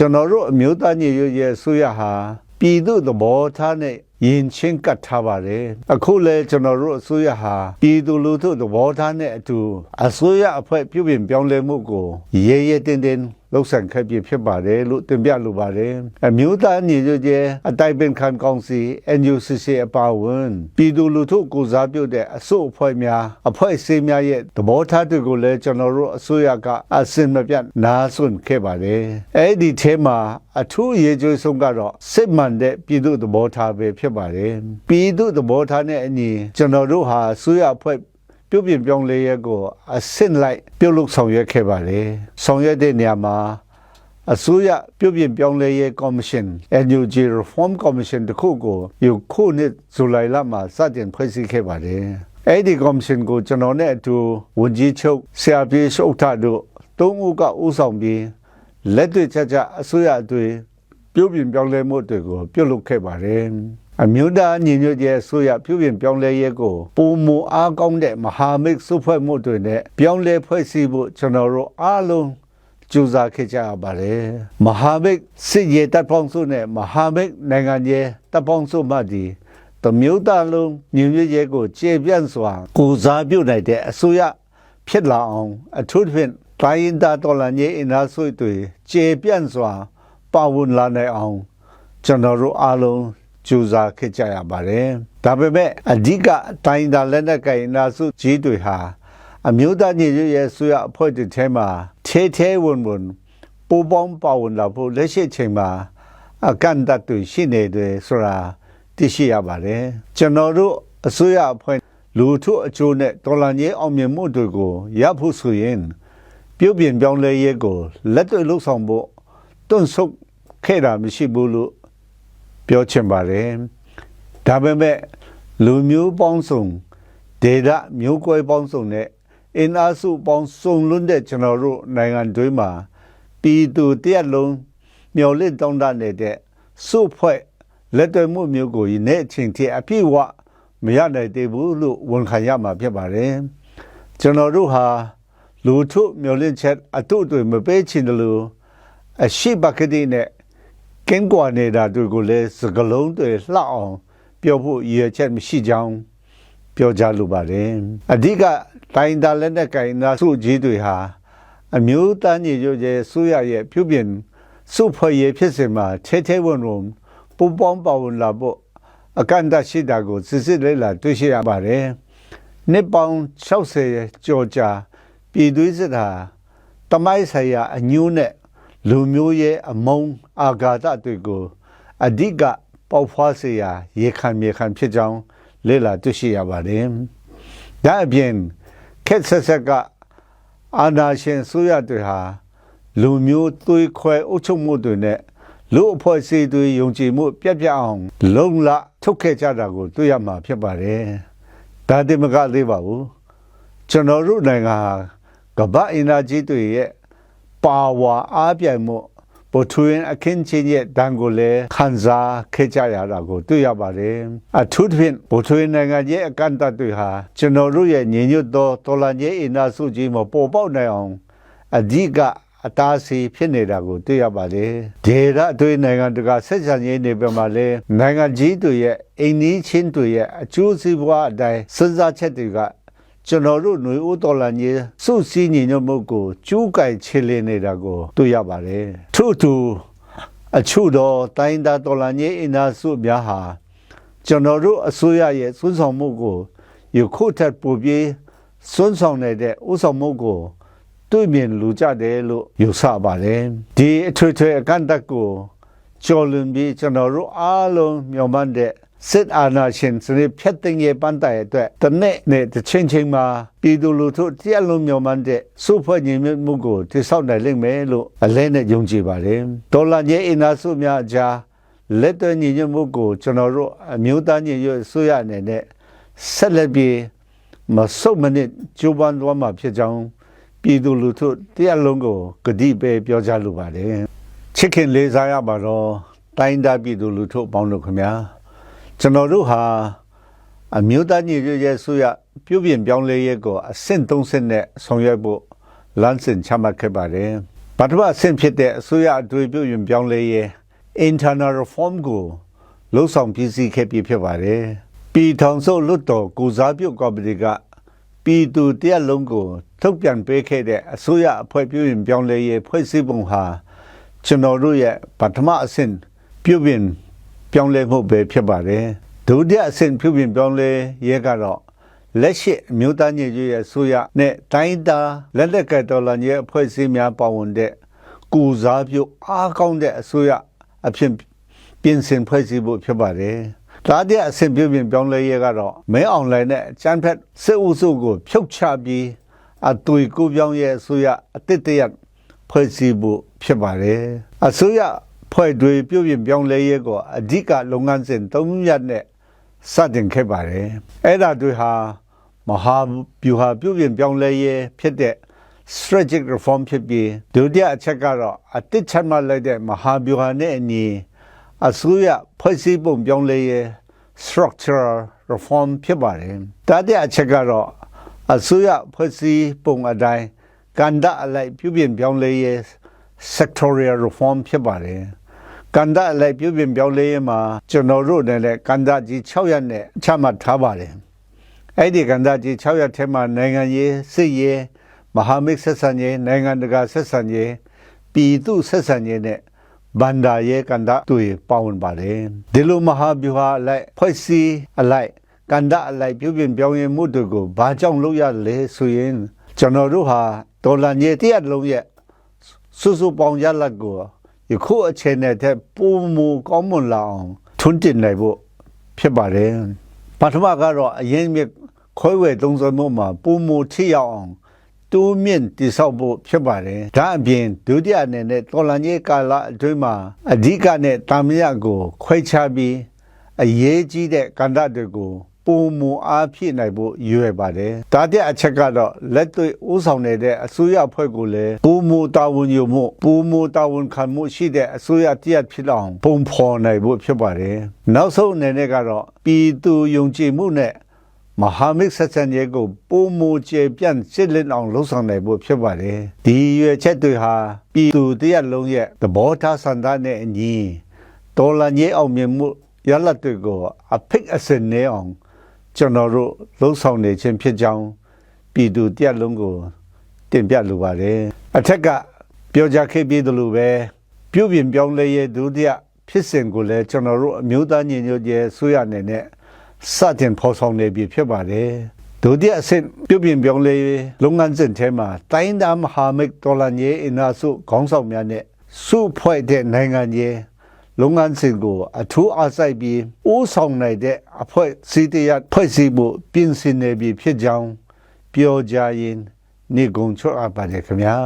ကျွန်တော်တို့အမျိုးသားညီညွတ်ရေးအစိုးရဟာပြည်သူသဘောထားနဲ့ယင်ချင်းကတ်ထားပါတယ်အခုလဲကျွန်တော်တို့အစိုးရဟာပြည်သူလူထုသဘောထားနဲ့အတူအစိုးရအဖွဲ့ပြုပြင်ပြောင်းလဲမှုကိုရဲရဲတင်းတင်း လှုပ်ဆောင်ခဲ့ပြဖြစ်ပါတယ်လို့တင်ပြလိုပါတယ်အမျိုးသားညီညွတ်ရေးအတိုင်ပင်ခံကောင်စီ NUCC အပါအဝင်ပြည်သူလူထုကိုစားပြုတဲ့အစိုးအဖွဲ့များအဖွဲ့အစည်းများရဲ့သဘောထားတွေကိုလည်းကျွန်တော်တို့အစိုးရကအစင်မပြတ်နားဆွင့်ခဲ့ပါတယ်အဲ့ဒီထဲမှာအထူးရေကြွေးဆုံးကတော့စစ်မှန်တဲ့ပြည်သူသဘောထားပဲဖြစ်ပါတယ်ပြည်သူသဘောထားနဲ့အညီကျွန်တော်တို့ဟာအစိုးရအဖွဲ့ ပြုပြင်ပြောင်းလဲရဲကိုအစင်လိုက်ပြုတ်လုဆောင်ရွက်ခဲ့ပါတယ်ဆောင်ရွက်တဲ့နေရာမှာအစိုးရပြုပြင်ပြောင်းလဲရေးကော်မရှင် NUG Reform Commission တခုကိုယူခုနှစ်ဇူလိုင်လမှာစတင်ဖွဲ့စည်းခဲ့ပါတယ်အဲ့ဒီကော်မရှင်ကိုကျွန်တော်နဲ့အတူဝန်ကြီးချုပ်ဆရာပြေရှုပ်ထတို့သုံးဦးကဦးဆောင်ပြီးလက်တွေ့ချာချာအစိုးရအတွေ့ပြုပြင်ပြောင်းလဲမှုတွေကိုပြုလုပ်ခဲ့ပါတယ် အမျိုးသားညီညွတ်ရေးအစိုးရပြုပြင်ပြောင်းလဲရေးကိုပုံမအားကောင်းတဲ့မဟာမိတ်စုဖွဲ့မှုတွေနဲ့ပြောင်းလဲဖွဲ့စည်းဖို့ကျွန်တော်တို့အားလုံးကြိုးစားခဲ့ကြရပါတယ်မဟာမိတ်စစ်ရေးတပ်ပေါင်းစုနဲ့မဟာမိတ်နိုင်ငံရေးတပ်ပေါင်းစုမှဒီတမျိုးသားလုံးညီညွတ်ရေးကိုကျေပြန့်စွာကိုစားပြုနိုင်တဲ့အစိုးရဖြစ်လာအောင်အထူးသဖြင့်တိုင်းရင်းသားတော်လှန်ရေးအင်အားစုတွေကျေပြန့်စွာပါဝင်လာနိုင်အောင်ကျွန်တော်တို့အားလုံး ကြိုးစားခဲ့ကြရပါတယ်ဒါပေမဲ့အဓိကတိုင်းဒါလက်နက်ကိုင်နာစုကြီးတွေဟာအမျိုးသားညီညွတ်ရေးဆွေးရအဖွဲ့တွေထဲမှာထဲထဲဝင်ဝင်ပူပေါင်းပါဝင်လာဖို့လက်ရှိချိန်မှာအကန့်အသတ်တွေရှိနေတယ်ဆိုတာသိရှိရပါတယ်ကျွန်တော်တို့အစိုးရအဖွဲ့လူထုအကျိုးနဲ့တော်လှန်ရေးအောင်မြင်မှုတွေကိုရဖို့ဆိုရင်ပြုပြင်ပြောင်းလဲရေးကိုလက်တွေ့လှုပ်ဆောင်ဖို့တွန့်ဆုတ်ခဲ့တာမရှိဘူးလို့ ပြောချင်ပါတယ်ဒါပေမဲ့လူမျိုးပေါင်းစုံဒေတာမျိုးကွဲပေါင်းစုံနဲ့အင်အားစုပေါင်းစုံလွန်းတဲ့ကျွန်တော်တို့နိုင်ငံတွေးမှာပြည်သူတရက်လုံးမျော်လင့်တောင်းတနေတဲ့စုဖွဲ့လက်တွေ့မှုမျိုးကိုယနေ့အချိန်ထိအပြည့်အဝမရနိုင်သေးဘူးလို့ဝန်ခံရမှာဖြစ်ပါတယ်ကျွန်တော်တို့ဟာလူထုမျော်လင့်ချက်အတုတွေမပေးချင်တယ်လို့အရှိပကတိနဲ့ ကင်းကွာနေတာတွေကိုလည်းစကလုံးတွေလှအောင်ပြောဖို့ရည်ရွယ်ချက်မရှိကြောင်းပြောကြလိုပါတယ်အဓိကတိုင်းဒါလက်နဲ့ကင်နာစုကြီးတွေဟာအမျိုးသားညီညွတ်ရေးဆိုရရဲ့ပြုပြင်စုဖွဲ့ရေးဖြစ်စဉ်မှာထဲထဲဝင်ဝင်ပူပေါင်းပါဝင်လာဖို့အကန့်အသတ်ရှိတာကိုစစ်စစ်လေးလာတွေ့ရှိရပါတယ်နှစ်ပေါင်း60ကျော်ကြာပြည်သူစစ်ဟာတမိုင်းဆိုင်ရာအညိုးနဲ့ လူမျိုးရဲ့အမုန်းအာဃာတတွေကိုအဓိကပေါက်ဖွားစေရာရေခံမြေခံဖြစ်ကြောင်းလေ့လာတွေ့ရှိရပါတယ်။ဒါအပြင်ခက်ဆက်ဆက်ကအာနာရှင်ဆိုရတွေဟာလူမျိုးသွေးခွဲအုပ်ချုပ်မှုတွေနဲ့လူအဖွဲ့အစည်းတွေယုံကြည်မှုပြတ်ပြတ်အောင်လုံလထုတ်ခဲ့ကြတာကိုတွေ့ရမှာဖြစ်ပါတယ်။ဒါတင်မကသေးပါဘူး။ကျွန်တော်တို့နိုင်ငံဟာကမ္ဘာအင်အားကြီးတွေရဲ့ ပါဝါအားပြိုင်မှုဗိုလ်ထွင်းအခင်းချင်းရဲ့ဒဏ်ကိုလည်းခံစားခဲ့ကြရတာကိုတွေ့ရပါတယ်အထူးသဖြင့်ဗိုလ်ထွင်းနိုင်ငံရဲ့အကန့်အသတ်တွေဟာကျွန်တော်တို့ရဲ့ညီညွတ်သောတော်လှန်ရေးအင်အားစုကြီးမှာပေါ်ပေါက်နိုင်အောင်အဓိကအတားအဆီးဖြစ်နေတာကိုတွေ့ရပါတယ်ဒေသအတွင်းနိုင်ငံတကာဆက်ဆံရေးနေပြမှာလဲနိုင်ငံကြီးတွေရဲ့အိမ်နီးချင်းတွေရဲ့အကျိုးစီးပွားအတိုင်းစဉ်းစားချက်တွေက ကျွန်တော်တို့ຫນွေဦးတော်လန်ကြီးစုစည်းညီညွတ်မှုကိုကျူးကြိုက်ချေလင်းနေတာကိုတွေ့ရပါတယ်ထို့သူအချို့သောတိုင်းသားတော်လန်ကြီးအင်အားစုများဟာကျွန်တော်တို့အစိုးရရဲ့စွမ်းဆောင်မှုကိုယခုထက်ပိုပြီးစွမ်းဆောင်နေတဲ့ဥဆောင်မှုကိုတွေ့မြင်လူကြတယ်လို့ယူဆပါတယ်ဒီအထွေထွေအကန့်အသတ်ကိုကျော်လွန်ပြီးကျွန်တော်တို့အားလုံးမျှော်မှန်းတဲ့ စစ်အာဏာရှင်စနစ်ဖျက်သိမ်းရေးပန်းတိုင်အတွက်တနေ့နဲ့တစ်ချိန်ချိန်မှာပြည်သူလူထုတရက်လုံးမျှော်မှန်းတဲ့စုဖွဲ့ညီမှုကိုတိဆောက်နိုင်လိမ့်မယ်လို့အလဲနဲ့ယုံကြည်ပါတယ်ဒေါ်လာကြီးအင်အားစုများအကြားလက်တွဲညီညွတ်မှုကိုကျွန်တော်တို့အမျိုးသားညီညွတ်ဆိုရအနေနဲ့ဆက်လက်ပြီးမဆုတ်မနစ်ကြိုးပမ်းသွားမှာဖြစ်ကြောင်းပြည်သူလူထုတရက်လုံးကိုဂတိပဲပြောကြလိုပါတယ်ချစ်ခင်လေးစားရပါတော့တိုင်းသားပြည်သူလူထုပေါင်းလို့ခင်ဗျာ ကျွန်တော်တို့ဟာအမျိုးသားညီညွတ်ရေးဆိုရပြုပြင်ပြောင်းလဲရေးကိုအဆင့်၃ဆင့်နဲ့ဆောင်ရွက်ဖို့လမ်းစဉ်ချမှတ်ခဲ့ပါတယ်ပထမအဆင့်ဖြစ်တဲ့အစိုးရအတွေ့အပြုရင်ပြောင်းလဲရေး internal reform ကိုလှုပ်ဆောင်ပြည်စည်းခဲ့ပြီးဖြစ်ပါတယ်ပြည်ထောင်စုလွတ်တော်ကိုစားပြုကော်မတီကပြည်သူတရက်လုံးကိုထုတ်ပြန်ပေးခဲ့တဲ့အစိုးရအဖွဲ့ပြုရင်ပြောင်းလဲရေးဖွဲ့စည်းပုံဟာကျွန်တော်တို့ရဲ့ပထမအဆင့်ပြုပြင် ပြောင်းလဲမှုပဲဖြစ်ပါတယ်ဒုတိယအဆင့်ပြုပြင်ပြောင်းလဲရေးကတော့လက်ရှိအမျိုးသားညီညွတ်ရေးအစိုးရနဲ့တိုင်းသားလက်လက်ကတော်လှန်ရေးအဖွဲ့အစည်းများပါဝင်တဲ့ကုစားပြုအားကောင်းတဲ့အစိုးရအဖြစ်ပြင်ဆင်ဖွဲ့စည်းဖို့ဖြစ်ပါတယ်။ဒါတဲ့အဆင့်ပြုပြင်ပြောင်းလဲရေးကတော့မဲအွန်လိုင်းနဲ့ချမ်းဖက်စစ်အုပ်စုကိုဖြုတ်ချပြီးအသွေးကူပြောင်းရေးအစိုးရအတစ်တရဖွဲ့စည်းဖို့ဖြစ်ပါတယ်။အစိုးရ ဖွဲ့တွေပြုပြင်ပြောင်းလဲရေးကိုအဓိကလုပ်ငန်းစဉ်၃ရပ်နဲ့စတင်ခဲ့ပါတယ်အဲ့ဒါတွေဟာမဟာဗျူဟာပြုပြင်ပြောင်းလဲရေးဖြစ်တဲ့ strategic reform ဖြစ်ပြီးဒုတိယအချက်ကတော့အတိတ်ချမှတ်လိုက်တဲ့မဟာဗျူဟာနဲ့အညီအစိုးရဖွဲ့စည်းပုံပြောင်းလဲရေး structural reform ဖြစ်ပါတယ်တတိယအချက်ကတော့အစိုးရဖွဲ့စည်းပုံအတိုင်းကန္တအလိုက်ပြုပြင်ပြောင်းလဲရေး sectorial reform ဖြစ်ပါတယ်ကန်ဒါလည်းပြုပြင်ပြောင်းလဲရေးမှာကျွန်တော်တို့နဲ့လည်းကန်ဒါကြီး6ရက်နဲ့ချမှတ်ထားပါတယ်အဲ့ဒီကန်ဒါကြီး6ရက်ထဲမှာနိုင်ငံရေးစစ်ရေးမဟာမိတ်ဆက်ဆံရေးနိုင်ငံတကာဆက်ဆံရေးပြည်သူဆက်ဆံရေးနဲ့ဘန္ဒာရေးကန်ဒါတွေပါဝင်ပါတယ်ဒီလိုမဟာဗျူဟာအလိုက်ဖွဲ့စည်းအလိုက်ကန်ဒါအလိုက်ပြုပြင်ပြောင်းလဲမှုတွေကိုဘာကြောင့်လုပ်ရလဲဆိုရင်ကျွန်တော်တို့ဟာဒေါ်လာညတရက်လုံးရဲ့ စုစုပေါင်းရလတ်ကိုယခုအချိန်နဲ့တည်းပုံမူကောင်းမွန်လာအောင်ထွန်းတင်နိုင်ဖို့ဖြစ်ပါတယ်ပထမကတော့အရင်မြခွဲဝဲသုံးစွဲမှုမှာပုံမူထိရောက်အောင်တိုးမြင့်တည်ဆောက်ဖို့ဖြစ်ပါတယ်ဒါအပြင်ဒုတိယအနေနဲ့တော်လန်ကြီးကာလအတွင်းမှာအဓိကနဲ့တာမယကိုခွဲခြားပြီးအရေးကြီးတဲ့ကန္တတွေကို ပုံမူအားဖြည့်နိုင်ဖို့ရွယ်ပါတယ်။ဒါတဲ့အချက်ကတော့လက်တွေ့ဥဆောင်နေတဲ့အစိုးရအဖွဲ့ကိုလည်းပုံမူတာဝန်ယူမှုပုံမူတာဝန်ခံမှုရှိတဲ့အစိုးရတရက်ဖြစ်အောင်ပုံဖော်နိုင်ဖို့ဖြစ်ပါတယ်။နောက်ဆုံးအနေနဲ့ကတော့ပြည်သူယုံကြည်မှုနဲ့မဟာမိတ်ဆက်ဆံရေးကိုပုံမူကျေပြန့်စစ်လင်းအောင်လှုံ့ဆော်နိုင်ဖို့ဖြစ်ပါတယ်။ဒီရွယ်ချက်တွေဟာပြည်သူတရက်လုံးရဲ့သဘောထားဆန္ဒနဲ့အညီတော်လန်ရေးအောင်မြင်မှုရလဒ်တွေကိုအဖိတ်အစင်နေအောင် ကျွန်တော်တို့လှုံ့ဆော်နေခြင်းဖြစ်ကြောင်းပြည်သူတရက်လုံးကိုတင်ပြလိုပါတယ်အထက်ကပြောကြခဲ့ပြီးသလိုပဲပြုပြင်ပြောင်းလဲရေးဒုတိယဖြစ်စဉ်ကိုလည်းကျွန်တော်တို့အမျိုးသားညီညွတ်ရေးဆိုရအနေနဲ့စတင်ဖော်ဆောင်နေပြီဖြစ်ပါတယ်ဒုတိယအဆင့်ပြုပြင်ပြောင်းလဲရေးလုပ်ငန်းစဉ်ထဲမှာတိုင်းသားမဟာမိတ်တော်လှန်ရေးအင်အားစုခေါင်းဆောင်များနဲ့စုဖွဲ့တဲ့နိုင်ငံရေး လုပ်ငန်းစဉ်ကိုအထူးအားစိုက်ပြီးအိုးဆောင်နိုင်တဲ့အဖွဲ့အစည်းတရဖွဲ့စည်းဖို့ပြင်ဆင်နေပြီဖြစ်ကြောင်းပြောကြရင်နေကုံချော့အပ်ပါတယ်ခင်ဗျာ